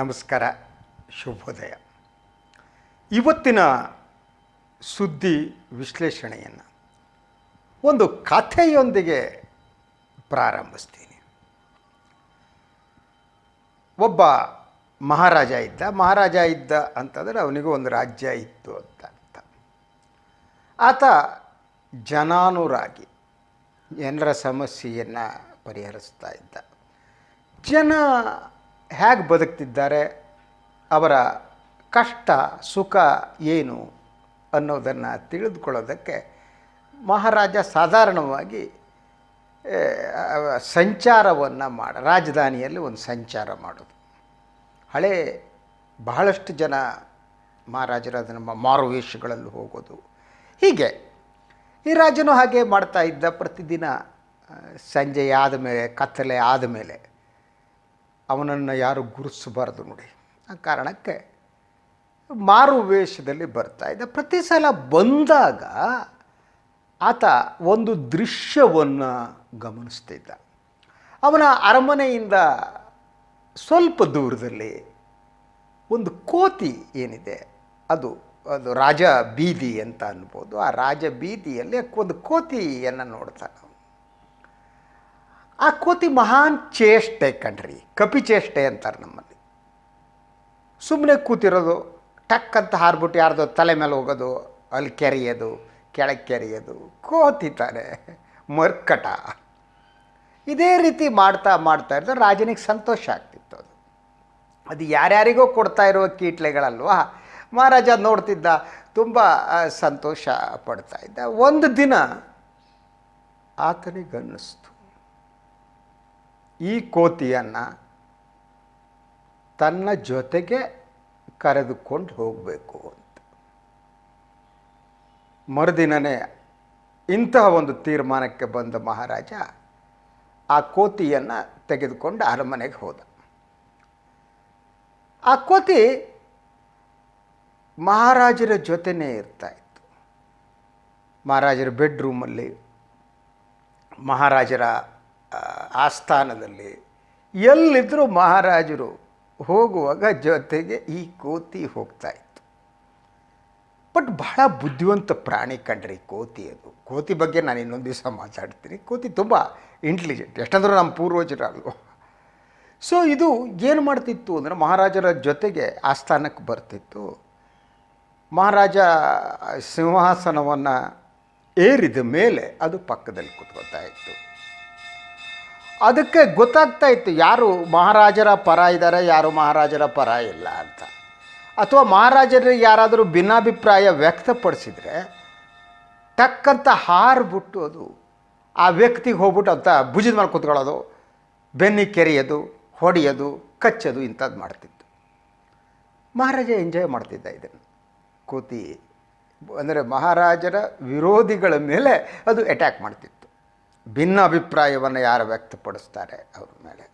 ನಮಸ್ಕಾರ, ಶುಭೋದಯ. ಇವತ್ತಿನ ಸುದ್ದಿ ವಿಶ್ಲೇಷಣೆಯನ್ನು ಒಂದು ಕಥೆಯೊಂದಿಗೆ ಪ್ರಾರಂಭಿಸ್ತೀನಿ. ಒಬ್ಬ ಮಹಾರಾಜ ಇದ್ದ ಮಹಾರಾಜ ಇದ್ದ ಅಂತಂದರೆ ಅವನಿಗೂ ಒಂದು ರಾಜ್ಯ ಇತ್ತು ಅಂತ ಅರ್ಥ. ಆತ ಜನಾನುರಾಗಿ ಜನರ ಸಮಸ್ಯೆಯನ್ನು ಪರಿಹರಿಸ್ತಾ ಇದ್ದ. ಜನ ಹೇಗೆ ಬದುಕ್ತಿದ್ದಾರೆ, ಅವರ ಕಷ್ಟ, ಸುಖ ಏನು ಅನ್ನೋದನ್ನು ತಿಳಿದುಕೊಳ್ಳೋದಕ್ಕೆ ಮಹಾರಾಜ ಸಾಧಾರಣವಾಗಿ ಸಂಚಾರವನ್ನು ಮಾಡ, ರಾಜಧಾನಿಯಲ್ಲಿ ಒಂದು ಸಂಚಾರ ಮಾಡೋದು. ಹಳೆ ಬಹಳಷ್ಟು ಜನ ಮಹಾರಾಜರು ಅದನ್ನು ಮಾರುವೇಷಗಳಲ್ಲಿ ಹೋಗೋದು. ಹೀಗೆ, ಈ ರಾಜನು ಹಾಗೆ ಮಾಡ್ತಾ ಇದ್ದ ಪ್ರತಿದಿನ ಸಂಜೆ ಆದಮೇಲೆ ಕತ್ತಲೆ ಆದಮೇಲೆ ಅವನನ್ನು ಯಾರು ಗುರುತಿಸಬಾರ್ದು ನೋಡಿ. ಆ ಕಾರಣಕ್ಕೆ ಮಾರು ವೇಷದಲ್ಲಿ ಬರ್ತಾ ಇದ್ದ. ಪ್ರತಿ ಸಲ ಬಂದಾಗ ಆತ ಒಂದು ದೃಶ್ಯವನ್ನು ಗಮನಿಸ್ತಿದ್ದ ಅವನ ಅರಮನೆಯಿಂದ ಸ್ವಲ್ಪ ದೂರದಲ್ಲಿ ಒಂದು ಕೋತಿ ಏನಿದೆ, ಅದು ಅದು ರಾಜ ಬೀದಿ ಅಂತ ಅನ್ಬೋದು. ಆ ರಾಜ ಬೀದಿಯಲ್ಲಿ ಒಂದು ಕೋತಿಯನ್ನು ನೋಡ್ತಾನೆ. ಆ ಕೋತಿ ಮಹಾನ್ ಚೇಷ್ಟೆ ಕಣ್ರಿ, ಕಪಿ ಚೇಷ್ಟೆ ಅಂತಾರೆ ನಮ್ಮಲ್ಲಿ. ಸುಮ್ಮನೆ ಕೂತಿರೋದು, ಟಕ್ ಅಂತ ಹಾರ್ಬಿಟ್ಟು ಯಾರ್ದೋ ತಲೆ ಮೇಲೆ ಹೋಗೋದು, ಅಲ್ಲಿ ಕೆರೆಯೋದು, ಕೆಳಗೆ ಕೆರೆಯೋದು ಕೋತಿ ತಾನೆ ಮರ್ಕಟ. ಇದೇ ರೀತಿ ಮಾಡ್ತಾ ಮಾಡ್ತಾ ಇದ್ದರೆ ರಾಜನಿಗೆ ಸಂತೋಷ ಆಗ್ತಿತ್ತು ಅದು. ಅದು ಯಾರ್ಯಾರಿಗೋ ಕೊಡ್ತಾ ಇರುವ ಕೀಟ್ಲೆಗಳಲ್ವಾ, ಮಹಾರಾಜ ನೋಡ್ತಿದ್ದ, ತುಂಬ ಸಂತೋಷ ಪಡ್ತಾ ಇದ್ದ. ಒಂದು ದಿನ ಆತನಿಗನ್ನಿಸ್ತು. ಈ ಕೋತಿಯನ್ನು ತನ್ನ ಜೊತೆಗೆ ಕರೆದುಕೊಂಡು ಹೋಗಬೇಕು ಅಂತ. ಮರುದಿನನೇ ಇಂತಹ ಒಂದು ತೀರ್ಮಾನಕ್ಕೆ ಬಂದ ಮಹಾರಾಜ ಆ ಕೋತಿಯನ್ನು ತೆಗೆದುಕೊಂಡು ಅರಮನೆಗೆ ಹೋದ. ಆ ಕೋತಿ ಮಹಾರಾಜರ ಜೊತೆನೇ ಇರ್ತಾ ಇತ್ತು. ಮಹಾರಾಜರ ಬೆಡ್ರೂಮಲ್ಲಿ ಮಹಾರಾಜರ ಆಸ್ಥಾನದಲ್ಲಿ ಎಲ್ಲಿದ್ದರೂ ಮಹಾರಾಜರು ಹೋಗುವಾಗ ಜೊತೆಗೆ ಈ ಕೋತಿ ಹೋಗ್ತಾ ಇತ್ತು. ಬಟ್ ಬಹಳ ಬುದ್ಧಿವಂತ ಪ್ರಾಣಿ ಕಂಡ್ರಿ ಕೋತಿ ಅದು. ಕೋತಿ ಬಗ್ಗೆ ನಾನು ಇನ್ನೊಂದು ದಿವಸ ಮಾತಾಡ್ತೀನಿ. ಕೋತಿ ತುಂಬ ಇಂಟೆಲಿಜೆಂಟ್ ಎಷ್ಟಂದ್ರೂ ನಮ್ಮ ಪೂರ್ವಜರಲ್ವ ಸೊ ಇದು ಏನು ಮಾಡ್ತಿತ್ತು ಅಂದರೆ ಮಹಾರಾಜರ ಜೊತೆಗೆ ಆಸ್ಥಾನಕ್ಕೆ ಬರ್ತಿತ್ತು. ಮಹಾರಾಜ ಸಿಂಹಾಸನವನ್ನು ಏರಿದ ಮೇಲೆ ಅದು ಪಕ್ಕದಲ್ಲಿ ಕೂತ್ಕೊತಾ ಇತ್ತು. ಅದಕ್ಕೆ ಗೊತ್ತಾಗ್ತಾ ಇತ್ತು, ಯಾರು ಮಹಾರಾಜರ ಪರ ಇದ್ದಾರೆ ಯಾರು ಮಹಾರಾಜರ ಪರ ಇಲ್ಲ ಅಂತ. ಅಥವಾ ಮಹಾರಾಜರಿಗೆ ಯಾರಾದರೂ ಭಿನ್ನಾಭಿಪ್ರಾಯ ವ್ಯಕ್ತಪಡಿಸಿದರೆ ಟಕ್ಕಂತ ಹಾರ್ಬಿಟ್ಟು ಅದು ಆ ವ್ಯಕ್ತಿಗೆ ಹೋಗ್ಬಿಟ್ಟು ಅಂತ ಭುಜದ ಮೇಲೆ ಕೂತ್ಕೊಳ್ಳೋದು, ಬೆನ್ನಿ ಕೆರೆಯೋದು, ಹೊಡೆಯೋದು, ಕಚ್ಚೋದು ಇಂಥದ್ದು ಮಾಡ್ತಿತ್ತು. ಮಹಾರಾಜ ಎಂಜಾಯ್ ಮಾಡ್ತಿದ್ದ ಇದನ್ನು. ಕೂತಿ, ಅಂದರೆ ಮಹಾರಾಜರ ವಿರೋಧಿಗಳ ಮೇಲೆ ಅದು ಅಟ್ಯಾಕ್ ಮಾಡ್ತಿತ್ತು. ಭಿನ್ನ ಅಭಿಪ್ರಾಯವನ್ನು ಯಾರು ವ್ಯಕ್ತಪಡಿಸ್ತಾರೆ ಅವ್ರ ಮೇಲೆ.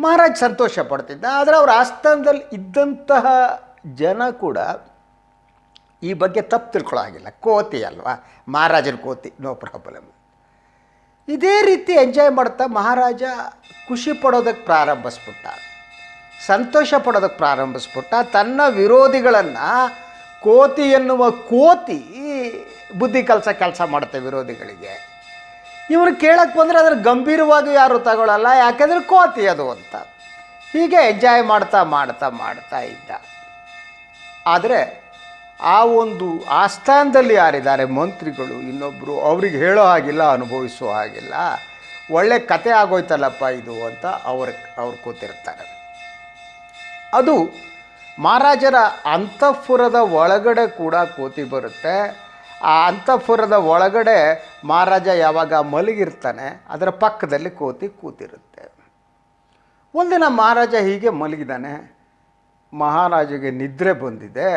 ಮಹಾರಾಜ್ ಸಂತೋಷ ಪಡ್ತಿದ್ದ, ಆದರೆ ಅವರ ಆಸ್ಥಾನದಲ್ಲಿ ಇದ್ದಂತಹ ಜನ ಕೂಡ ಈ ಬಗ್ಗೆ ತಪ್ಪು ತಿಳ್ಕೊಳ್ಳೋ ಕೋತಿ ಅಲ್ವಾ? ಮಹಾರಾಜನ ಕೋತಿ, ನೋ ಪ್ರಾಬ್ಲಮ್. ಇದೇ ರೀತಿ ಎಂಜಾಯ್ ಮಾಡ್ತಾ ಮಹಾರಾಜ ಖುಷಿ ಪಡೋದಕ್ಕೆ ಪ್ರಾರಂಭಿಸ್ಬಿಟ್ಟ. ಸಂತೋಷ ಪಡೋದಕ್ಕೆ ಪ್ರಾರಂಭಿಸ್ಬಿಟ್ಟ. ತನ್ನ ವಿರೋಧಿಗಳನ್ನು ಕೋತಿ ಎನ್ನುವ ಕೋತಿ ಬುದ್ಧಿ ಕೆಲಸ ಕೆಲಸ ಮಾಡುತ್ತೆ ವಿರೋಧಿಗಳಿಗೆ. ಇವರು ಕೇಳಕ್ಕೆ ಬಂದರೆ ಅದ್ರ ಗಂಭೀರವಾಗಿ ಯಾರು ತಗೊಳ್ಳಲ್ಲ ಯಾಕೆಂದರೆ ಕೋತಿ ಅದು ಅಂತ. ಹೀಗೆ ಎಂಜಾಯ್ ಮಾಡ್ತಾ ಮಾಡ್ತಾ ಮಾಡ್ತಾ ಇದ್ದ. ಆದರೆ ಆ ಒಂದು ಆಸ್ಥಾನದಲ್ಲಿ ಯಾರಿದ್ದಾರೆ ಮಂತ್ರಿಗಳು ಇನ್ನೊಬ್ಬರು ಅವ್ರಿಗೆ ಹೇಳೋ ಹಾಗಿಲ್ಲ, ಅನುಭವಿಸೋ ಹಾಗಿಲ್ಲ, ಒಳ್ಳೆ ಕತೆ ಆಗೋಯ್ತಲ್ಲಪ್ಪ ಇದು ಅಂತ ಅವ್ರ, ಅವ್ರು ಕೂತಿರ್ತಾರೆ. ಅದು ಮಹಾರಾಜರ ಅಂತಃಪುರದ ಒಳಗಡೆ ಕೂಡ ಕೋತಿ ಬರುತ್ತೆ. ಆ ಅಂತಃಪುರದ ಒಳಗಡೆ ಮಹಾರಾಜ ಯಾವಾಗ ಮಲಗಿರ್ತಾನೆ, ಅದರ ಪಕ್ಕದಲ್ಲಿ ಕೋತಿ ಕೂತಿರುತ್ತೆ. ಒಂದಿನ ಮಹಾರಾಜ ಹೀಗೆ ಮಲಗಿದಾನೆ, ಮಹಾರಾಜಗೆ ನಿದ್ರೆ ಬಂದಿದೆ.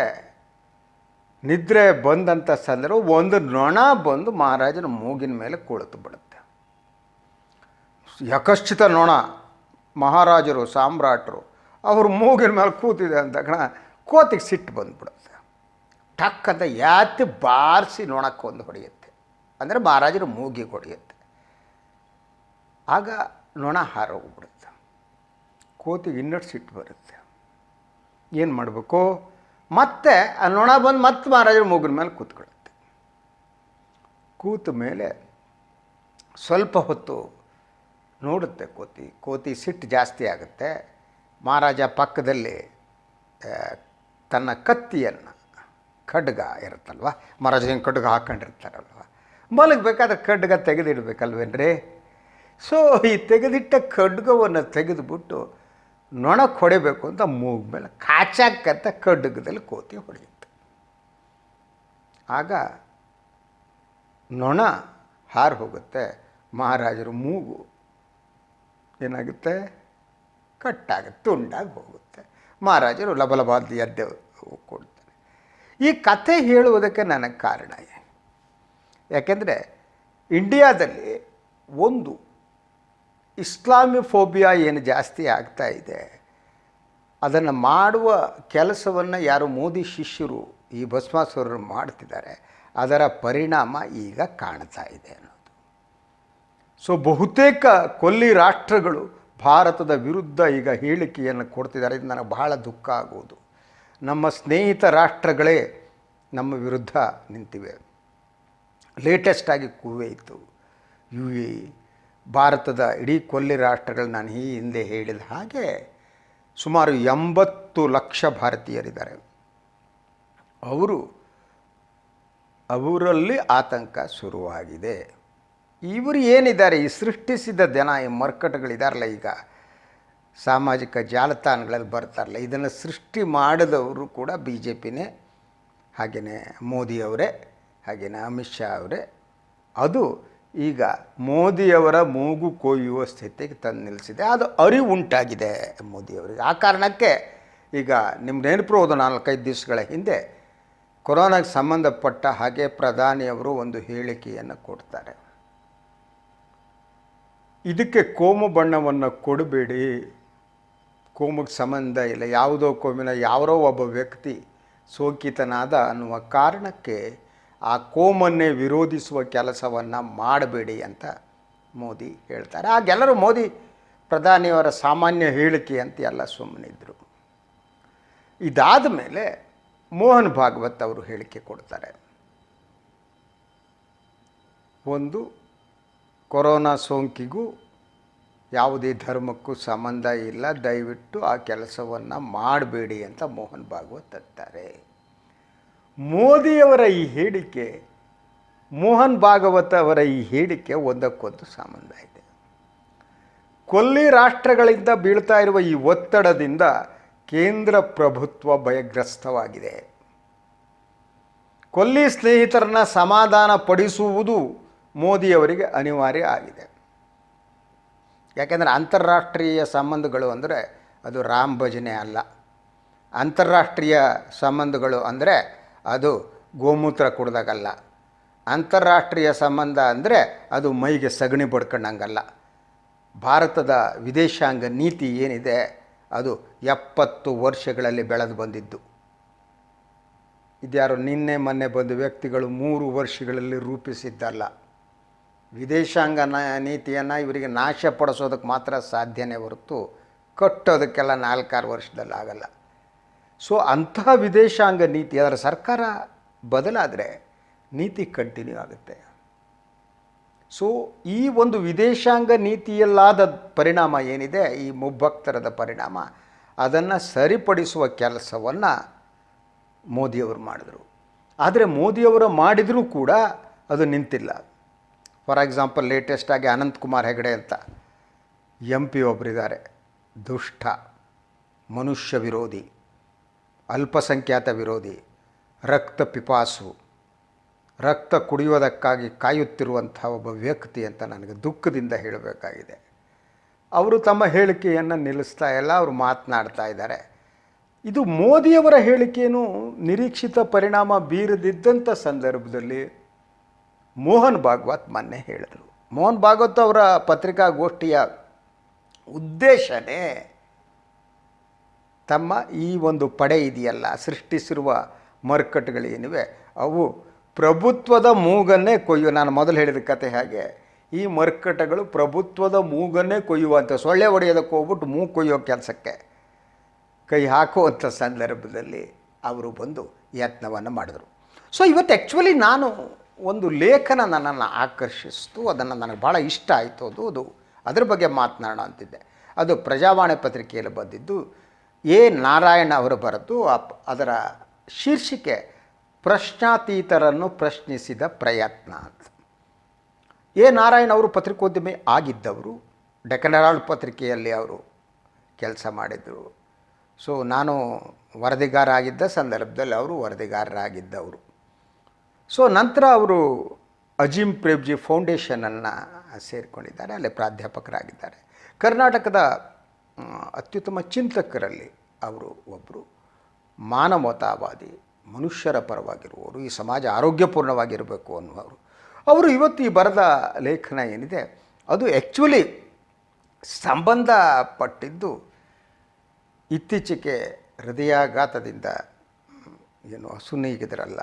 ನಿದ್ರೆ ಬಂದಂಥ ಸಂದರ್ಭ ಒಂದು ನೊಣ ಬಂದು ಮಹಾರಾಜನ ಮೂಗಿನ ಮೇಲೆ ಕುಳಿತು ಬಿಡುತ್ತೆ. ಯಕಶ್ಚಿತ ನೊಣ, ಮಹಾರಾಜರು, ಸಾಮ್ರಾಟರು, ಅವರು ಮೂಗಿನ ಮೇಲೆ ಕೂತಿದೆ ಅಂತ ಕೋತಿಗೆ ಸಿಟ್ಟು ಬಂದ್ಬಿಡುತ್ತೆ. ಟಕ್ ಅಂತ ಯಾತಿ ಬಾರಿಸಿ ನೋಣಕ್ಕೆ ಒಂದು ಹೊಡೆಯುತ್ತೆ. ಅಂದರೆ ಮಹಾರಾಜರು ಮೂಗಿಗೆ ಹೊಡೆಯುತ್ತೆ. ಆಗ ನೊಣ ಹಾರೋಗ್ಬಿಡುತ್ತೆ ಕೋತಿ ಇನ್ನಷ್ಟು ಸಿಟ್ಟು ಬರುತ್ತೆ. ಏನು ಮಾಡಬೇಕು? ಮತ್ತೆ ಆ ನೊಣ ಬಂದು ಮತ್ತೆ ಮಹಾರಾಜರ ಮೂಗಿನ ಮೇಲೆ ಕೂತ್ಕೊಳ್ಳುತ್ತೆ. ಕೂತ ಮೇಲೆ ಸ್ವಲ್ಪ ಹೊತ್ತು ನೋಡುತ್ತೆ ಕೋತಿ. ಕೋತಿ ಸಿಟ್ಟು ಜಾಸ್ತಿ ಆಗುತ್ತೆ. ಮಹಾರಾಜ ಪಕ್ಕದಲ್ಲಿ ತನ್ನ ಕತ್ತಿಯನ್ನು ಖಡ್ಗ ಇರುತ್ತಲ್ವ? ಮಹಾರಾಜ ಹಿಂಗೆ ಖಡ್ಗ ಹಾಕ್ಕೊಂಡಿರ್ತಾರಲ್ವ ಮಲಗಬೇಕಾದ್ರೆ ಖಡ್ಗ ತೆಗೆದಿಡ್ಬೇಕಲ್ವೇನ್ರಿ? ಸೊ ಈ ತೆಗೆದಿಟ್ಟ ಖಡ್ಗವನ್ನು ತೆಗೆದುಬಿಟ್ಟು ನೊಣಕ್ಕೆ ಹೊಡಿಬೇಕು ಅಂತ ಮೂಗ್ ಮೇಲೆ ಕಾಚಾಕಂತ ಖಡ್ಗದಲ್ಲಿ ಕೋತಿ ಹೊಡೆಯುತ್ತೆ. ಆಗ ನೊಣ ಹಾರು ಹೋಗುತ್ತೆ. ಮಹಾರಾಜರು ಮೂಗು ಏನಾಗುತ್ತೆ? ಕಟ್ಟಾಗುತ್ತೆ ತುಂಡಾಗಿ ಹೋಗುತ್ತೆ. ಮಹಾರಾಜರು ಲಬಲಬಾದ ಎದ್ದೆ ಈ ಕಥೆ ಹೇಳುವುದಕ್ಕೆ ನನಗೆ ಕಾರಣ ಯಾಕೆಂದರೆ ಇಂಡಿಯಾದಲ್ಲಿ ಒಂದು ಇಸ್ಲಾಮಿ ಫೋಬಿಯಾ ಏನು ಜಾಸ್ತಿ ಆಗ್ತಾ ಇದೆ, ಅದನ್ನು ಮಾಡುವ ಕೆಲಸವನ್ನು ಯಾರು ಮೋದಿ ಶಿಷ್ಯರು, ಈ ಭಸ್ಮಾಸುರರು ಮಾಡ್ತಿದ್ದಾರೆ, ಅದರ ಪರಿಣಾಮ ಈಗ ಕಾಣ್ತಾ ಇದೆ ಅನ್ನೋದು. ಸೊ ಬಹುತೇಕ ಕೊಲ್ಲಿ ರಾಷ್ಟ್ರಗಳು ಭಾರತದ ವಿರುದ್ಧ ಈಗ ಹೇಳಿಕೆಯನ್ನು ಕೊಡ್ತಿದ್ದಾರೆ, ಇದು ನನಗೆ ಬಹಳ ದುಃಖ ಆಗುವುದು ನಮ್ಮ ಸ್ನೇಹಿತ ರಾಷ್ಟ್ರಗಳೇ ನಮ್ಮ ವಿರುದ್ಧ ನಿಂತಿವೆ. ಲೇಟೆಸ್ಟಾಗಿ ಕುವೈತು ಯು ಎ ಭಾರತದ ಇಡೀ ಕೊಲ್ಲಿ ರಾಷ್ಟ್ರಗಳು ನಾನು ಈ ಹಿಂದೆ ಹೇಳಿದ ಹಾಗೆ ಸುಮಾರು ಎಂಬತ್ತು ಲಕ್ಷ ಭಾರತೀಯರಿದ್ದಾರೆ. ಅವರು, ಅವರಲ್ಲಿ ಆತಂಕ ಶುರುವಾಗಿದೆ. ಇವರು ಏನಿದ್ದಾರೆ, ಈ ಸೃಷ್ಟಿಸಿದ ಜನ, ಈ ಮರ್ಕಟಗಳಿದಾರಲ್ಲ ಈಗ ಸಾಮಾಜಿಕ ಜಾಲತಾಣಗಳಲ್ಲಿ ಬರ್ತಾರಲ್ಲ, ಇದನ್ನು ಸೃಷ್ಟಿ ಮಾಡಿದವರು ಕೂಡ ಬಿ ಜೆ ಪಿನೇ ಹಾಗೆಯೇ ಮೋದಿಯವರೇ, ಹಾಗೆಯೇ ಅಮಿತ್ ಶಾ ಅವರೇ. ಅದು ಈಗ ಮೋದಿಯವರ ಮೂಗು ಕೊಯ್ಯುವ ಸ್ಥಿತಿಗೆ ತಂದು ನಿಲ್ಲಿಸಿದೆ. ಅದು ಅರಿವು ಉಂಟಾಗಿದೆ ಮೋದಿಯವರಿಗೆ. ಆ ಕಾರಣಕ್ಕೆ ಈಗ ನಿಮ್ಮ ನೆನಪಿರೋದು ನಾಲ್ಕೈದು ದಿವಸಗಳ ಹಿಂದೆ ಕೊರೋನಾಗೆ ಸಂಬಂಧಪಟ್ಟ ಹಾಗೆ ಪ್ರಧಾನಿಯವರು ಒಂದು ಹೇಳಿಕೆಯನ್ನು ಕೊಡ್ತಾರೆ. ಇದಕ್ಕೆ ಕೋಮು ಬಣ್ಣವನ್ನು ಕೊಡಬೇಡಿ ಕೋಮಿಗೆ ಸಂಬಂಧ ಇಲ್ಲ, ಯಾವುದೋ ಕೋಮಿನ ಯಾರೋ ಒಬ್ಬ ವ್ಯಕ್ತಿ ಸೋಂಕಿತನಾದ ಅನ್ನುವ ಕಾರಣಕ್ಕೆ ಆ ಕೋಮನ್ನೇ ವಿರೋಧಿಸುವ ಕೆಲಸವನ್ನು ಮಾಡಬೇಡಿ ಅಂತ ಮೋದಿ ಹೇಳ್ತಾರೆ. ಆಗೆಲ್ಲರೂ ಮೋದಿ ಪ್ರಧಾನಿಯವರ ಸಾಮಾನ್ಯ ಹೇಳಿಕೆ ಅಂತ ಎಲ್ಲ ಸುಮ್ಮನಿದ್ರು ಇದಾದ ಮೇಲೆ ಮೋಹನ್ ಭಾಗವತ್ ಅವರು ಹೇಳಿಕೆ ಕೊಡ್ತಾರೆ. ಒಂದು ಕೊರೋನಾ ಸೋಂಕಿಗೂ ಯಾವುದೇ ಧರ್ಮಕ್ಕೂ ಸಂಬಂಧ ಇಲ್ಲ, ದಯವಿಟ್ಟು ಆ ಕೆಲಸವನ್ನು ಮಾಡಬೇಡಿ ಅಂತ ಮೋಹನ್ ಭಾಗವತ್ ಅಂತಾರೆ. ಮೋದಿಯವರ ಈ ಹೇಳಿಕೆ, ಮೋಹನ್ ಭಾಗವತ್ ಅವರ ಈ ಹೇಳಿಕೆ ಒಂದಕ್ಕೊಂದು ಸಂಬಂಧ ಇದೆ. ಕೊಲ್ಲಿ ರಾಷ್ಟ್ರಗಳಿಂದ ಬೀಳ್ತಾ ಇರುವ ಈ ಒತ್ತಡದಿಂದ ಕೇಂದ್ರ ಪ್ರಭುತ್ವ ಭಯಗ್ರಸ್ತವಾಗಿದೆ. ಕೊಲ್ಲಿ ಸ್ನೇಹಿತರನ್ನ ಸಮಾಧಾನ ಪಡಿಸುವುದು ಮೋದಿಯವರಿಗೆ ಅನಿವಾರ್ಯ ಆಗಿದೆ. ಯಾಕೆಂದರೆ ಅಂತಾರಾಷ್ಟ್ರೀಯ ಸಂಬಂಧಗಳು ಅಂದರೆ ಅದು ರಾಮ್ ಭಜನೆ ಅಲ್ಲ. ಅಂತಾರಾಷ್ಟ್ರೀಯ ಸಂಬಂಧಗಳು ಅಂದರೆ ಅದು ಗೋಮೂತ್ರ ಕುಡ್ದಾಗಲ್ಲ. ಅಂತಾರಾಷ್ಟ್ರೀಯ ಸಂಬಂಧ ಅಂದರೆ ಅದು ಮೈಗೆ ಸಗಣಿ ಬಡ್ಕೊಂಡಂಗಲ್ಲ. ಭಾರತದ ವಿದೇಶಾಂಗ ನೀತಿ ಏನಿದೆ, ಅದು ಎಪ್ಪತ್ತು ವರ್ಷಗಳಲ್ಲಿ ಬೆಳೆದು ಬಂದಿದ್ದು. ಇದ್ಯಾರು ನಿನ್ನೆ ಮೊನ್ನೆ ಬಂದ ವ್ಯಕ್ತಿಗಳು ಮೂರು ವರ್ಷಗಳಲ್ಲಿ ರೂಪಿಸಿದ್ದಲ್ಲ. ವಿದೇಶಾಂಗ ನೀತಿಯನ್ನು ಇವರಿಗೆ ನಾಶಪಡಿಸೋದಕ್ಕೆ ಮಾತ್ರ ಸಾಧ್ಯನೇ ಹೊರತು ಕಟ್ಟೋದಕ್ಕೆಲ್ಲ ನಾಲ್ಕಾರು ವರ್ಷದಲ್ಲಿ ಆಗಲ್ಲ. ಸೊ ಅಂತಹ ವಿದೇಶಾಂಗ ನೀತಿ, ಅದರ ಸರ್ಕಾರ ಬದಲಾದರೆ ನೀತಿ ಕಂಟಿನ್ಯೂ ಆಗುತ್ತೆ. ಸೊ ಈ ಒಂದು ವಿದೇಶಾಂಗ ನೀತಿಯಲ್ಲಾದ ಪರಿಣಾಮ ಏನಿದೆ, ಈ ಮುಬ್ಬಕ್ತರದ ಪರಿಣಾಮ, ಅದನ್ನು ಸರಿಪಡಿಸುವ ಕೆಲಸವನ್ನು ಮೋದಿಯವರು ಮಾಡಿದರು. ಆದರೆ ಮೋದಿಯವರು ಮಾಡಿದರೂ ಕೂಡ ಅದು ನಿಂತಿಲ್ಲ. ಫಾರ್ ಎಕ್ಸಾಂಪಲ್ ಲೇಟೆಸ್ಟಾಗಿ ಅನಂತಕುಮಾರ್ ಹೆಗಡೆ ಅಂತ. ಎಂ ಪಿ ಒಬ್ಬರಿದ್ದಾರೆ ದುಷ್ಟ, ಮನುಷ್ಯ ವಿರೋಧಿ, ಅಲ್ಪಸಂಖ್ಯಾತ ವಿರೋಧಿ, ರಕ್ತ ಪಿಪಾಸು, ರಕ್ತ ಕುಡಿಯೋದಕ್ಕಾಗಿ ಕಾಯುತ್ತಿರುವಂಥ ಒಬ್ಬ ವ್ಯಕ್ತಿ ಅಂತ ನನಗೆ ದುಃಖದಿಂದ ಹೇಳಬೇಕಾಗಿದೆ. ಅವರು ತಮ್ಮ ಹೇಳಿಕೆಯನ್ನು ನಿಲ್ಲಿಸ್ತಾ ಇಲ್ಲ, ಅವರು ಮಾತನಾಡ್ತಾ ಇದ್ದಾರೆ. ಇದು ಮೋದಿಯವರ ಹೇಳಿಕೆಯೂ ನಿರೀಕ್ಷಿತ ಪರಿಣಾಮ ಬೀರದಿದ್ದಂಥ ಸಂದರ್ಭದಲ್ಲಿ ಮೋಹನ್ ಭಾಗವತ್ ಮೊನ್ನೆ ಹೇಳಿದರು. ಮೋಹನ್ ಭಾಗವತ್ ಅವರ ಪತ್ರಿಕಾಗೋಷ್ಠಿಯ ಉದ್ದೇಶನೇ ತಮ್ಮ ಈ ಒಂದು ಪಡೆ ಇದೆಯಲ್ಲ, ಸೃಷ್ಟಿಸಿರುವ ಮರ್ಕಟ್ಟುಗಳೇನಿವೆ ಅವು ಪ್ರಭುತ್ವದ ಮೂಗನ್ನೇ ಕೊಯ್ಯು. ನಾನು ಮೊದಲು ಹೇಳಿದ ಕತೆ ಹಾಗೆ, ಈ ಮರ್ಕಟಗಳು ಪ್ರಭುತ್ವದ ಮೂಗನ್ನೇ ಕೊಯ್ಯುವಂಥ ಸೊಳ್ಳೆ ಒಡೆಯೋದಕ್ಕೆ ಹೋಗ್ಬಿಟ್ಟು ಮೂಗು ಕೊಯ್ಯೋ ಕೆಲಸಕ್ಕೆ ಕೈ ಹಾಕುವಂಥ ಸಂದರ್ಭದಲ್ಲಿ ಅವರು ಬಂದು ಯತ್ನವನ್ನು ಮಾಡಿದರು. ಸೊ ಇವತ್ತು ಆ್ಯಕ್ಚುಲಿ ನಾನು ಒಂದು ಲೇಖನ ನನ್ನನ್ನು ಆಕರ್ಷಿಸ್ತು, ಅದನ್ನು ನನಗೆ ಭಾಳ ಇಷ್ಟ ಆಯಿತು. ಅದು ಅದು, ಅದ್ರ ಬಗ್ಗೆ ಮಾತನಾಡೋಣ ಅಂತಿದ್ದೆ. ಅದು ಪ್ರಜಾವಾಣಿ ಪತ್ರಿಕೆಯಲ್ಲಿ ಬಂದಿದ್ದು ಎ. ನಾರಾಯಣ ಅವರು ಬರೆದು ಅದರ ಶೀರ್ಷಿಕೆ, ಪ್ರಶ್ನಾತೀತರನ್ನು ಪ್ರಶ್ನಿಸಿದ ಪ್ರಯತ್ನ ಅಂತ. ಎ. ನಾರಾಯಣ ಅವರು ಪತ್ರಿಕೋದ್ಯಮಿ ಆಗಿದ್ದವರು ಡೆಕ್ಕನ್ ಹೆರಾಲ್ಡ್ ಪತ್ರಿಕೆಯಲ್ಲಿ ಅವರು ಕೆಲಸ ಮಾಡಿದರು. ಸೊ, ನಾನು ವರದಿಗಾರ ಆಗಿದ್ದ ಸಂದರ್ಭದಲ್ಲಿ ಅವರು ವರದಿಗಾರರಾಗಿದ್ದವರು. ಸೊ ನಂತರ ಅವರು ಅಜೀಂ ಪ್ರೇಮ್ಜಿ ಫೌಂಡೇಶನನ್ನು ಸೇರಿಕೊಂಡಿದ್ದಾರೆ, ಅಲ್ಲಿ ಪ್ರಾಧ್ಯಾಪಕರಾಗಿದ್ದಾರೆ. ಕರ್ನಾಟಕದ ಅತ್ಯುತ್ತಮ ಚಿಂತಕರಲ್ಲಿ ಅವರು ಒಬ್ಬರು ಮಾನವತಾವಾದಿ, ಮನುಷ್ಯರ ಪರವಾಗಿರುವವರು, ಈ ಸಮಾಜ ಆರೋಗ್ಯಪೂರ್ಣವಾಗಿರಬೇಕು ಅನ್ನುವರು ಅವರು ಇವತ್ತು ಈ ಬರೆದ ಲೇಖನ ಏನಿದೆ, ಅದು ಆ್ಯಕ್ಚುಲಿ ಸಂಬಂಧಪಟ್ಟಿದ್ದು ಇತ್ತೀಚೆಗೆ ಹೃದಯಾಘಾತದಿಂದ, ಏನು ಏನು ಅಸುನೀಗಿದ್ರಲ್ಲ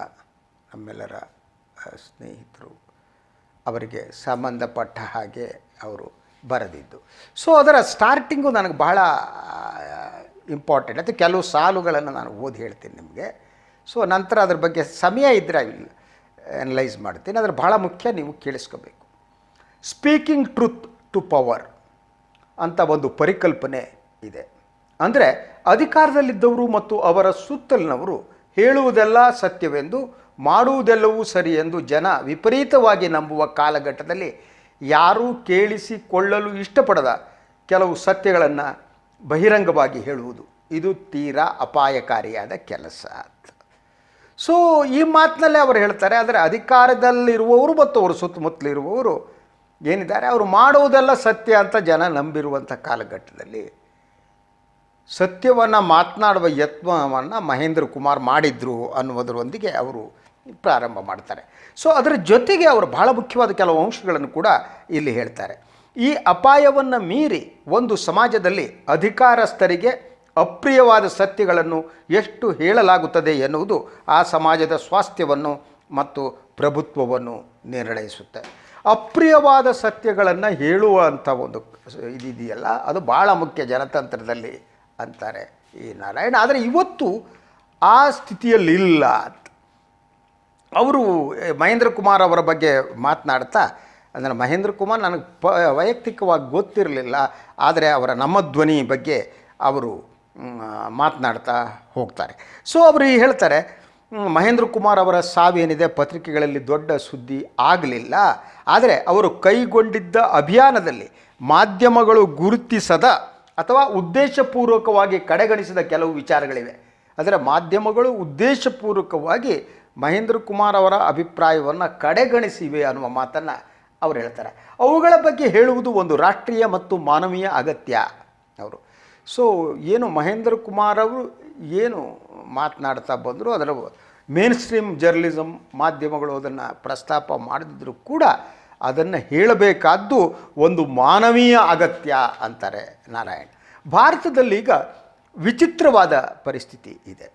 ನಮ್ಮೆಲ್ಲರ ಸ್ನೇಹಿತರು ಅವರಿಗೆ ಸಂಬಂಧಪಟ್ಟ ಹಾಗೆ ಅವರು ಬರೆದಿದ್ದು. ಸೊ ಅದರ ಸ್ಟಾರ್ಟಿಂಗು ನನಗೆ ಬಹಳ ಇಂಪಾರ್ಟೆಂಟ್ ಅದು ಕೆಲವು ಸಾಲುಗಳನ್ನು ನಾನು ಓದಿ ಹೇಳ್ತೀನಿ ನಿಮಗೆ. ಸೊ ನಂತರ ಅದ್ರ ಬಗ್ಗೆ ಸಮಯ ಇದ್ದರೆ ಅನಲೈಸ್ ಮಾಡ್ತೀನಿ. ಅದ್ರ ಭಾಳ ಮುಖ್ಯ ನೀವು ಕೇಳಿಸ್ಕೋಬೇಕು. ಸ್ಪೀಕಿಂಗ್ ಟ್ರೂತ್ ಟು ಪವರ್ ಅಂತ ಒಂದು ಪರಿಕಲ್ಪನೆ ಇದೆ. ಅಂದರೆ ಅಧಿಕಾರದಲ್ಲಿದ್ದವರು ಮತ್ತು ಅವರ ಸುತ್ತಲಿನವರು ಹೇಳುವುದೆಲ್ಲ ಸತ್ಯವೆಂದು ಮಾಡುವುದೆಲ್ಲವೂ ಸರಿ ಎಂದು ಜನ ವಿಪರೀತವಾಗಿ ನಂಬುವ ಕಾಲಘಟ್ಟದಲ್ಲಿ ಯಾರೂ ಕೇಳಿಸಿಕೊಳ್ಳಲು ಇಷ್ಟಪಡದ ಕೆಲವು ಸತ್ಯಗಳನ್ನು ಬಹಿರಂಗವಾಗಿ ಹೇಳುವುದು. ಇದು ತೀರಾ ಅಪಾಯಕಾರಿಯಾದ ಕೆಲಸ ಸೊ ಈ ಮಾತಿನಲ್ಲೇ ಅವರು ಹೇಳ್ತಾರೆ, ಆದರೆ ಅಧಿಕಾರದಲ್ಲಿರುವವರು ಮತ್ತು ಅವರು ಸುತ್ತಮುತ್ತಲಿರುವವರು ಏನಿದ್ದಾರೆ, ಅವರು ಮಾಡುವುದೆಲ್ಲ ಸತ್ಯ ಅಂತ ಜನ ನಂಬಿರುವಂಥ ಕಾಲಘಟ್ಟದಲ್ಲಿ ಸತ್ಯವನ್ನು ಮಾತನಾಡುವ ಯತ್ನವನ್ನು ಮಹೇಂದ್ರ ಕುಮಾರ್ ಮಾಡಿದ್ರು ಅನ್ನುವುದರೊಂದಿಗೆ ಅವರು ಪ್ರಾರಂಭ ಮಾಡ್ತಾರೆ. ಸೊ ಅದರ ಜೊತೆಗೆ ಅವರು ಬಹಳ ಮುಖ್ಯವಾದ ಕೆಲವು ಅಂಶಗಳನ್ನು ಕೂಡ ಇಲ್ಲಿ ಹೇಳ್ತಾರೆ. ಈ ಅಪಾಯವನ್ನು ಮೀರಿ ಒಂದು ಸಮಾಜದಲ್ಲಿ ಅಧಿಕಾರಸ್ಥರಿಗೆ ಅಪ್ರಿಯವಾದ ಸತ್ಯಗಳನ್ನು ಎಷ್ಟು ಹೇಳಲಾಗುತ್ತದೆ ಎನ್ನುವುದು ಆ ಸಮಾಜದ ಸ್ವಾಸ್ಥ್ಯವನ್ನು ಮತ್ತು ಪ್ರಭುತ್ವವನ್ನು ನಿರ್ಣಯಿಸುತ್ತೆ. ಅಪ್ರಿಯವಾದ ಸತ್ಯಗಳನ್ನು ಹೇಳುವಂಥ ಒಂದು ಇದಿದೆಯಲ್ಲ, ಅದು ಭಾಳ ಮುಖ್ಯ ಜನತಂತ್ರದಲ್ಲಿ ಅಂತಾರೆ ಈ ನಾರಾಯಣ. ಆದರೆ ಇವತ್ತು ಆ ಸ್ಥಿತಿಯಲ್ಲಿಲ್ಲ ಅಂತ. ಅವರು ಮಹೇಂದ್ರ ಕುಮಾರ್ ಅವರ ಬಗ್ಗೆ ಮಾತನಾಡ್ತಾ, ಅಂದರೆ ಮಹೇಂದ್ರ ಕುಮಾರ್ ನನಗೆ ಪ, ವೈಯಕ್ತಿಕವಾಗಿ ಗೊತ್ತಿರಲಿಲ್ಲ, ಆದರೆ ಅವರ ನಮ್ಮ ಧ್ವನಿ ಬಗ್ಗೆ ಅವರು ಮಾತನಾಡ್ತಾ ಹೋಗ್ತಾರೆ. ಸೊ ಅವರು ಹೇಳ್ತಾರೆ ಮಹೇಂದ್ರ ಕುಮಾರ್ ಅವರ ಸಾವೇನಿದೆ, ಪತ್ರಿಕೆಗಳಲ್ಲಿ ದೊಡ್ಡ ಸುದ್ದಿ ಆಗಲಿಲ್ಲ, ಆದರೆ ಅವರು ಕೈಗೊಂಡಿದ್ದ ಅಭಿಯಾನದಲ್ಲಿ ಮಾಧ್ಯಮಗಳು ಗುರುತಿಸದ ಅಥವಾ ಉದ್ದೇಶಪೂರ್ವಕವಾಗಿ ಕಡೆಗಣಿಸಿದ ಕೆಲವು ವಿಚಾರಗಳಿವೆ. ಅಂದರೆ ಮಾಧ್ಯಮಗಳು ಉದ್ದೇಶಪೂರ್ವಕವಾಗಿ ಮಹೇಂದ್ರ ಕುಮಾರ್ ಅವರ ಅಭಿಪ್ರಾಯವನ್ನು ಕಡೆಗಣಿಸಿವೆ ಅನ್ನುವ ಮಾತನ್ನು ಅವ್ರು ಹೇಳ್ತಾರೆ. ಅವುಗಳ ಬಗ್ಗೆ ಹೇಳುವುದು ಒಂದು ರಾಷ್ಟ್ರೀಯ ಮತ್ತು ಮಾನವೀಯ ಅಗತ್ಯ, ಅವರು. ಸೊ ಏನು ಮಹೇಂದ್ರ ಕುಮಾರ್ ಅವರು ಏನು ಮಾತನಾಡ್ತಾ ಬಂದರು, ಅದರ ಮೇನ್ ಸ್ಟ್ರೀಮ್ ಜರ್ನಲಿಸಮ್ ಮಾಧ್ಯಮಗಳು ಅದನ್ನು ಪ್ರಸ್ತಾಪ ಮಾಡಿದ್ರು ಕೂಡ ಅದನ್ನು ಹೇಳಬೇಕಾದ್ದು ಒಂದು ಮಾನವೀಯ ಅಗತ್ಯ ಅಂತಾರೆ ನಾರಾಯಣ್. ಭಾರತದಲ್ಲಿ ಈಗ ವಿಚಿತ್ರವಾದ ಪರಿಸ್ಥಿತಿ ಇದೆ.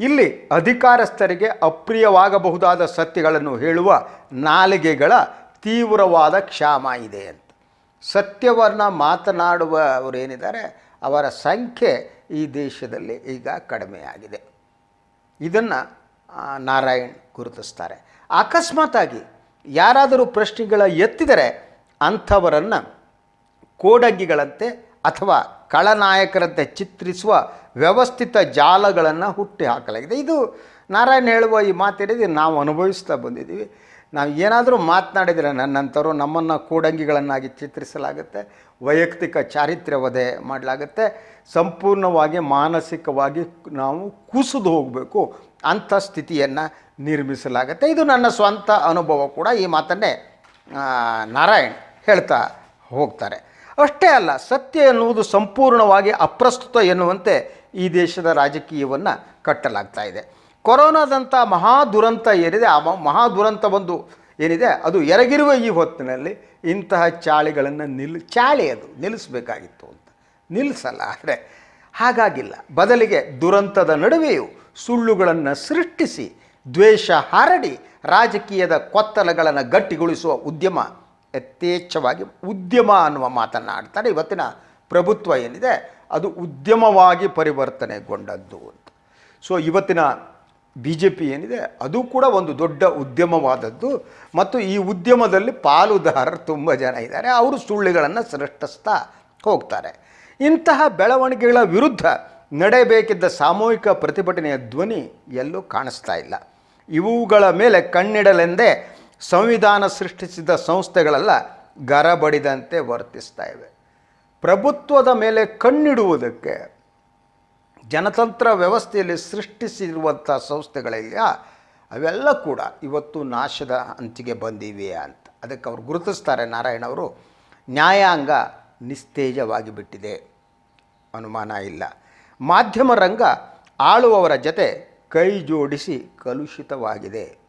ಇಲ್ಲಿ ಅಧಿಕಾರಸ್ಥರಿಗೆ ಅಪ್ರಿಯವಾಗಬಹುದಾದ ಸತ್ಯಗಳನ್ನು ಹೇಳುವ ನಾಲಿಗೆಗಳ ತೀವ್ರವಾದ ಕ್ಷಾಮ ಇದೆ ಅಂತ. ಸತ್ಯವನ್ನು ಮಾತನಾಡುವವರೇನಿದ್ದಾರೆ, ಅವರ ಸಂಖ್ಯೆ ಈ ದೇಶದಲ್ಲಿ ಈಗ ಕಡಿಮೆಯಾಗಿದೆ. ಇದನ್ನು ನಾರಾಯಣ್ ಗುರುತಿಸ್ತಾರೆ. ಅಕಸ್ಮಾತಾಗಿ ಯಾರಾದರೂ ಪ್ರಶ್ನೆಗಳ ಎತ್ತಿದರೆ ಅಂಥವರನ್ನು ಕೋಡಂಗಿಗಳಂತೆ ಅಥವಾ ಖಳನಾಯಕರಂತೆ ಚಿತ್ರಿಸುವ ವ್ಯವಸ್ಥಿತ ಜಾಲಗಳನ್ನು ಹುಟ್ಟಿ ಹಾಕಲಾಗಿದೆ. ಇದು ನಾರಾಯಣ ಹೇಳುವ ಈ ಮಾತೇನಿದೆ, ನಾವು ಅನುಭವಿಸ್ತಾ ಬಂದಿದ್ದೀವಿ. ನಾವು ಏನಾದರೂ ಮಾತನಾಡಿದರೆ ನನ್ನಂಥವ್ರು ನಮ್ಮನ್ನು ಕೂಡಂಗಿಗಳನ್ನಾಗಿ ಚಿತ್ರಿಸಲಾಗುತ್ತೆ, ವೈಯಕ್ತಿಕ ಚಾರಿತ್ರ್ಯ ವಧೆ ಮಾಡಲಾಗುತ್ತೆ, ಸಂಪೂರ್ಣವಾಗಿ ಮಾನಸಿಕವಾಗಿ ನಾವು ಕುಸಿದು ಹೋಗಬೇಕು, ಅಂಥ ಸ್ಥಿತಿಯನ್ನು ನಿರ್ಮಿಸಲಾಗುತ್ತೆ. ಇದು ನನ್ನ ಸ್ವಂತ ಅನುಭವ ಕೂಡ ಈ ಮಾತನ್ನೇ ನಾರಾಯಣ್ ಹೇಳ್ತಾ ಹೋಗ್ತಾರೆ. ಅಷ್ಟೇ ಅಲ್ಲ, ಸತ್ಯ ಎನ್ನುವುದು ಸಂಪೂರ್ಣವಾಗಿ ಅಪ್ರಸ್ತುತ ಎನ್ನುವಂತೆ ಈ ದೇಶದ ರಾಜಕೀಯವನ್ನು ಕಟ್ಟಲಾಗ್ತಾ ಇದೆ. ಕೊರೋನಾದಂಥ ಮಹಾ ದುರಂತ ಏನಿದೆ, ಆ ಮಹಾ ದುರಂತ ಒಂದು ಏನಿದೆ, ಅದು ಎರಗಿರುವ ಈ ಹೊತ್ತಿನಲ್ಲಿ ಇಂತಹ ಚಾಳಿಗಳನ್ನು ನಿಲ್, ಚಾಳಿ ಅದು, ನಿಲ್ಲಿಸಬೇಕಾಗಿತ್ತು ಅಂತ. ನಿಲ್ಲಿಸಲ್ಲ ಆದರೆ ಹಾಗಾಗಿಲ್ಲ. ಬದಲಿಗೆ ದುರಂತದ ನಡುವೆಯೂ ಸುಳ್ಳುಗಳನ್ನು ಸೃಷ್ಟಿಸಿ ದ್ವೇಷ ಹರಡಿ ರಾಜಕೀಯದ ಕೊತ್ತಲಗಳನ್ನು ಗಟ್ಟಿಗೊಳಿಸುವ ಉದ್ಯಮ ಯಥೇಚ್ಛವಾಗಿ ಉದ್ಯಮ ಅನ್ನುವ ಮಾತನ್ನು ಆಡ್ತಾರೆ. ಇವತ್ತಿನ ಪ್ರಭುತ್ವ ಏನಿದೆ? ಅದು ಉದ್ಯಮವಾಗಿ ಪರಿವರ್ತನೆಗೊಂಡದ್ದು ಅಂತ. ಸೊ ಇವತ್ತಿನ ಬಿ ಜೆ ಪಿ ಏನಿದೆ? ಅದು ಕೂಡ ಒಂದು ದೊಡ್ಡ ಉದ್ಯಮವಾದದ್ದು. ಮತ್ತು ಈ ಉದ್ಯಮದಲ್ಲಿ ಪಾಲುದಾರರು ತುಂಬ ಜನ ಇದ್ದಾರೆ. ಅವರು ಸುಳ್ಳುಗಳನ್ನು ಸೃಷ್ಟಿಸ್ತಾ ಹೋಗ್ತಾರೆ. ಇಂತಹ ಬೆಳವಣಿಗೆಗಳ ವಿರುದ್ಧ ನಡೆಯಬೇಕಿದ್ದ ಸಾಮೂಹಿಕ ಪ್ರತಿಭಟನೆಯ ಧ್ವನಿ ಎಲ್ಲೂ ಕಾಣಿಸ್ತಾ ಇಲ್ಲ. ಇವುಗಳ ಮೇಲೆ ಕಣ್ಣಿಡಲೆಂದೇ ಸಂವಿಧಾನ ಸೃಷ್ಟಿಸಿದ ಸಂಸ್ಥೆಗಳೆಲ್ಲ, ಗರಬಡಿದಂತೆ ವರ್ತಿಸ್ತಾ ಇವೆ. ಪ್ರಭುತ್ವದ ಮೇಲೆ ಕಣ್ಣಿಡುವುದಕ್ಕೆ ಜನತಂತ್ರ ವ್ಯವಸ್ಥೆಯಲ್ಲಿ ಸೃಷ್ಟಿಸಿರುವಂಥ ಸಂಸ್ಥೆಗಳಿಲ್ಲ ಅವೆಲ್ಲ ಕೂಡ ಇವತ್ತು ನಾಶದ ಅಂಚಿಗೆ ಬಂದಿವೆ ಅಂತ. ಅದಕ್ಕೆ ಅವರು ಗುರುತಿಸ್ತಾರೆ ನಾರಾಯಣ ಅವರು, ನ್ಯಾಯಾಂಗ ನಿಸ್ತೇಜವಾಗಿ ಬಿಟ್ಟಿದೆ. ಅನುಮಾನ ಇಲ್ಲ. ಮಾಧ್ಯಮ ರಂಗ ಆಳುವವರ ಜತೆ ಕೈ ಜೋಡಿಸಿ ಕಲುಷಿತವಾಗಿದೆ.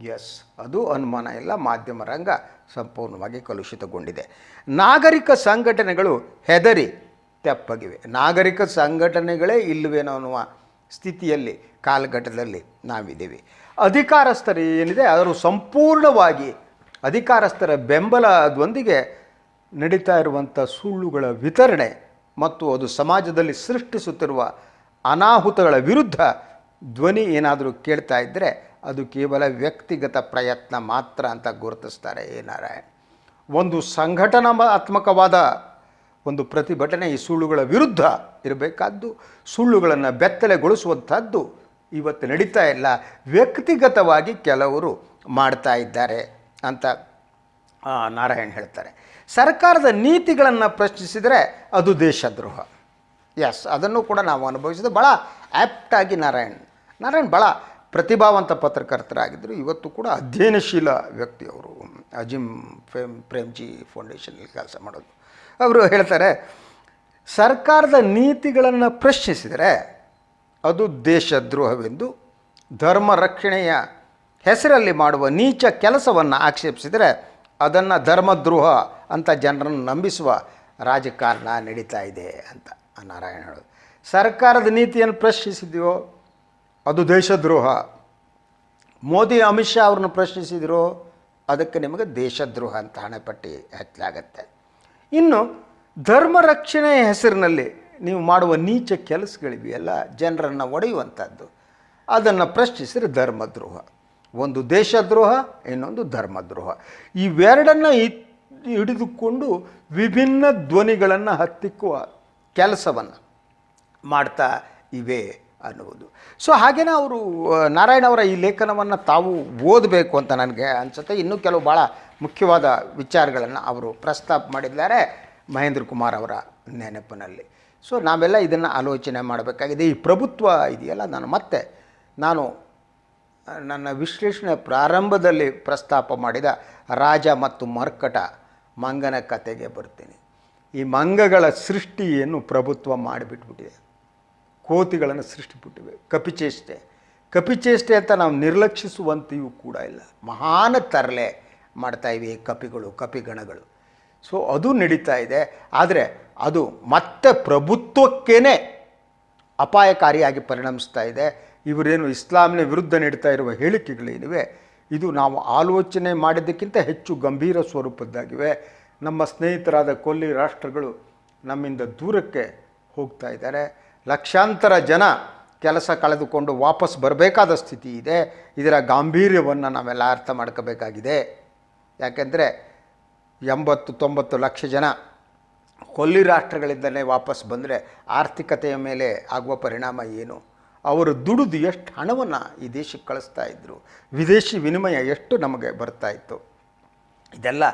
ಎಸ್, ಅದು ಅನುಮಾನ ಇಲ್ಲ, ಮಾಧ್ಯಮ ರಂಗ ಸಂಪೂರ್ಣವಾಗಿ ಕಲುಷಿತಗೊಂಡಿದೆ. ನಾಗರಿಕ ಸಂಘಟನೆಗಳು ಹೆದರಿ, ತೆಪ್ಪಗಿವೆ. ನಾಗರಿಕ ಸಂಘಟನೆಗಳೇ ಇಲ್ಲವೇನೋ ಅನ್ನುವ ಸ್ಥಿತಿಯಲ್ಲಿ, ಕಾಲಘಟ್ಟದಲ್ಲಿ ನಾವಿದ್ದೀವಿ. ಅಧಿಕಾರಸ್ಥರು ಏನಿದೆ ಅವರು ಸಂಪೂರ್ಣವಾಗಿ ಅಧಿಕಾರಸ್ಥರ ಬೆಂಬಲದೊಂದಿಗೆ ನಡೀತಾ ಇರುವಂಥ ಸುಳ್ಳುಗಳ ವಿತರಣೆ ಮತ್ತು ಅದು ಸಮಾಜದಲ್ಲಿ ಸೃಷ್ಟಿಸುತ್ತಿರುವ ಅನಾಹುತಗಳ ವಿರುದ್ಧ ಧ್ವನಿ ಏನಾದರೂ ಕೇಳ್ತಾ ಇದ್ದರೆ ಅದು ಕೇವಲ ವ್ಯಕ್ತಿಗತ ಪ್ರಯತ್ನ ಮಾತ್ರ ಅಂತ ಗುರುತಿಸ್ತಾರೆ ಏನಾರ ಒಂದು ಸಂಘಟನಾತ್ಮಕವಾದ ಒಂದು ಪ್ರತಿಭಟನೆ ಈ ಸುಳ್ಳುಗಳ ವಿರುದ್ಧ ಇರಬೇಕಾದ್ದು, ಸುಳ್ಳುಗಳನ್ನು ಬೆತ್ತಲೆಗೊಳಿಸುವಂಥದ್ದು ಇವತ್ತು ನಡೀತಾ ಇಲ್ಲ. ವ್ಯಕ್ತಿಗತವಾಗಿ ಕೆಲವರು ಮಾಡ್ತಾ ಇದ್ದಾರೆ ಅಂತ ನಾರಾಯಣ್ ಹೇಳ್ತಾರೆ. ಸರ್ಕಾರದ ನೀತಿಗಳನ್ನು ಪ್ರಶ್ನಿಸಿದರೆ ಅದು ದೇಶದ್ರೋಹ. ಎಸ್ ಅದನ್ನು ಕೂಡ ನಾವು ಅನುಭವಿಸಿದ ಭಾಳ ಆ್ಯಪ್ಟಾಗಿ ನಾರಾಯಣ್ ನಾರಾಯಣ್ ಭಾಳ ಪ್ರತಿಭಾವಂತ ಪತ್ರಕರ್ತರಾಗಿದ್ದರು. ಇವತ್ತು ಕೂಡ ಅಧ್ಯಯನಶೀಲ ವ್ಯಕ್ತಿಯವರು, ಅಜಿಮ್ ಪ್ರೇಮ್ ಪ್ರೇಮ್ಜಿ ಫೌಂಡೇಶನಲ್ಲಿ ಕೆಲಸ ಮಾಡೋದು. ಅವರು ಹೇಳ್ತಾರೆ, ಸರ್ಕಾರದ ನೀತಿಗಳನ್ನು ಪ್ರಶ್ನಿಸಿದರೆ ಅದು ದೇಶದ್ರೋಹವೆಂದು ಧರ್ಮ ರಕ್ಷಣೆಯ ಹೆಸರಲ್ಲಿ ಮಾಡುವ ನೀಚ ಕೆಲಸವನ್ನು ಆಕ್ಷೇಪಿಸಿದರೆ ಅದನ್ನು ಧರ್ಮದ್ರೋಹ ಅಂತ ಜನರನ್ನು ನಂಬಿಸುವ ರಾಜಕಾರಣ ನಡೀತಾ ಇದೆ ಅಂತ ನಾರಾಯಣ ಹೇಳೋದು. ಸರ್ಕಾರದ ನೀತಿಯನ್ನು ಪ್ರಶ್ನಿಸಿದೆಯೋ? ಅದು ದೇಶದ್ರೋಹ. ಮೋದಿ, ಅಮಿತ್ ಶಾ ಅವ್ರನ್ನ ಪ್ರಶ್ನಿಸಿದ್ರು, ಅದಕ್ಕೆ ನಿಮಗೆ ದೇಶದ್ರೋಹ ಅಂತ ಹಣೆಪಟ್ಟಿ ಹಚ್ಚಲಾಗತ್ತೆ. ಇನ್ನು ಧರ್ಮ ರಕ್ಷಣೆಯ ಹೆಸರಿನಲ್ಲಿ ನೀವು ಮಾಡುವ ನೀಚ ಕೆಲಸಗಳಿವೆಯಲ್ಲ, ಜನರನ್ನು ಒಡೆಯುವಂಥದ್ದು. ಅದನ್ನು ಪ್ರಶ್ನಿಸಿದ್ರೆ ಧರ್ಮದ್ರೋಹ. ಒಂದು ದೇಶದ್ರೋಹ, ಇನ್ನೊಂದು ಧರ್ಮದ್ರೋಹ. ಇವೆರಡನ್ನು ಹಿಡಿದುಕೊಂಡು ವಿಭಿನ್ನ ಧ್ವನಿಗಳನ್ನು ಹತ್ತಿಕ್ಕುವ ಕೆಲಸವನ್ನು ಮಾಡ್ತಾ ಇವೆ. ಅನ್ನುವುದು. ಸೊ ಹಾಗೆಯೇ ಅವರು ನಾರಾಯಣ ಅವರ ಈ ಲೇಖನವನ್ನು ತಾವು ಓದಬೇಕು ಅಂತ ನನಗೆ ಅನಿಸುತ್ತೆ. ಇನ್ನೂ ಕೆಲವು ಭಾಳ ಮುಖ್ಯವಾದ ವಿಚಾರಗಳನ್ನು ಅವರು ಪ್ರಸ್ತಾಪ ಮಾಡಿದ್ದಾರೆ ಮಹೇಂದ್ರ ಕುಮಾರ್ ಅವರ ನೆನಪಿನಲ್ಲಿ. ಸೊ ನಾವೆಲ್ಲ ಇದನ್ನು ಆಲೋಚನೆ ಮಾಡಬೇಕಾಗಿದೆ. ಈ ಪ್ರಭುತ್ವ ಇದೆಯಲ್ಲ, ನಾನು ಮತ್ತೆ, ನಾನು ನನ್ನ ವಿಶ್ಲೇಷಣೆ ಪ್ರಾರಂಭದಲ್ಲಿ ಪ್ರಸ್ತಾಪ ಮಾಡಿದ ರಾಜ ಮತ್ತು ಮರ್ಕಟ ಮಂಗನ ಕತೆಗೆ ಬರ್ತೀನಿ. ಈ ಮಂಗಗಳ ಸೃಷ್ಟಿಯನ್ನು ಪ್ರಭುತ್ವ ಮಾಡಿಬಿಟ್ಬಿಟ್ಟಿದೆ. ಕೋತಿಗಳನ್ನು ಸೃಷ್ಟಿಬಿಟ್ಟಿವೆ ಕಪಿಚೇಷ್ಟೆ. ಕಪಿಚೇಷ್ಟೆ ಅಂತ ನಾವು ನಿರ್ಲಕ್ಷಿಸುವಂತೆಯೂ ಕೂಡ ಇಲ್ಲ. ಮಹಾನ್ ತರಲೆ ಮಾಡ್ತಾ ಇವೆ ಈ ಕಪಿಗಳು, ಕಪಿಗಣಗಳು. ಸೊ ಅದು ನಡೀತಾ ಇದೆ. ಆದರೆ ಅದು ಮತ್ತೆ ಪ್ರಭುತ್ವಕ್ಕೇ ಅಪಾಯಕಾರಿಯಾಗಿ ಪರಿಣಮಿಸ್ತಾ ಇದೆ. ಇವರೇನು ಇಸ್ಲಾಮಿನ ವಿರುದ್ಧ ನೀಡ್ತಾ ಇರುವ ಹೇಳಿಕೆಗಳೇನಿವೆ? ಇದು ನಾವು ಆಲೋಚನೆ ಮಾಡಿದ್ದಕ್ಕಿಂತ ಹೆಚ್ಚು ಗಂಭೀರ ಸ್ವರೂಪದ್ದಾಗಿವೆ. ನಮ್ಮ ಸ್ನೇಹಿತರಾದ ಕೊಲ್ಲಿ ರಾಷ್ಟ್ರಗಳು ನಮ್ಮಿಂದ ದೂರಕ್ಕೆ ಹೋಗ್ತಾ ಇದ್ದಾರೆ. ಲಕ್ಷಾಂತರ ಜನ ಕೆಲಸ ಕಳೆದುಕೊಂಡು ವಾಪಸ್ ಬರಬೇಕಾದ ಸ್ಥಿತಿ ಇದೆ. ಇದರ ಗಾಂಭೀರ್ಯವನ್ನು ನಾವೆಲ್ಲ ಅರ್ಥ ಮಾಡ್ಕೋಬೇಕಾಗಿದೆ. ಯಾಕೆಂದರೆ ಎಂಬತ್ತು, ತೊಂಬತ್ತು ಲಕ್ಷ ಜನ ಕೊಲ್ಲಿ ರಾಷ್ಟ್ರಗಳಿಂದಲೇ ವಾಪಸ್ ಬಂದರೆ ಆರ್ಥಿಕತೆಯ ಮೇಲೆ ಆಗುವ ಪರಿಣಾಮ ಏನು? ಅವರು ದುಡಿದು ಎಷ್ಟು ಹಣವನ್ನು ಈ ದೇಶಕ್ಕೆ ಕಳಿಸ್ತಾ ಇದ್ದರು ವಿದೇಶಿ ವಿನಿಮಯ ಎಷ್ಟು ನಮಗೆ ಬರ್ತಾ ಇತ್ತು? ಇದೆಲ್ಲ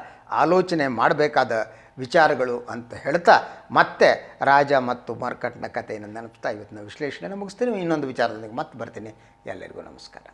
ಆಲೋಚನೆ ಮಾಡಬೇಕಾದ ವಿಚಾರಗಳು ಅಂತ ಹೇಳ್ತಾ ಮತ್ತೆ ರಾಜ ಮತ್ತು ಮಾರ್ಕಟ್ನ ಕಥೆಯನ್ನು ನೆನಪಿಸ್ತಾ ಇವತ್ತಿನ ವಿಶ್ಲೇಷಣೆ ಮುಗಿಸ್ತೀನಿ. ಇನ್ನೊಂದು ವಿಚಾರದೊಂದಿಗೆ ಮತ್ತೆ ಬರ್ತೀನಿ. ಎಲ್ಲರಿಗೂ ನಮಸ್ಕಾರ.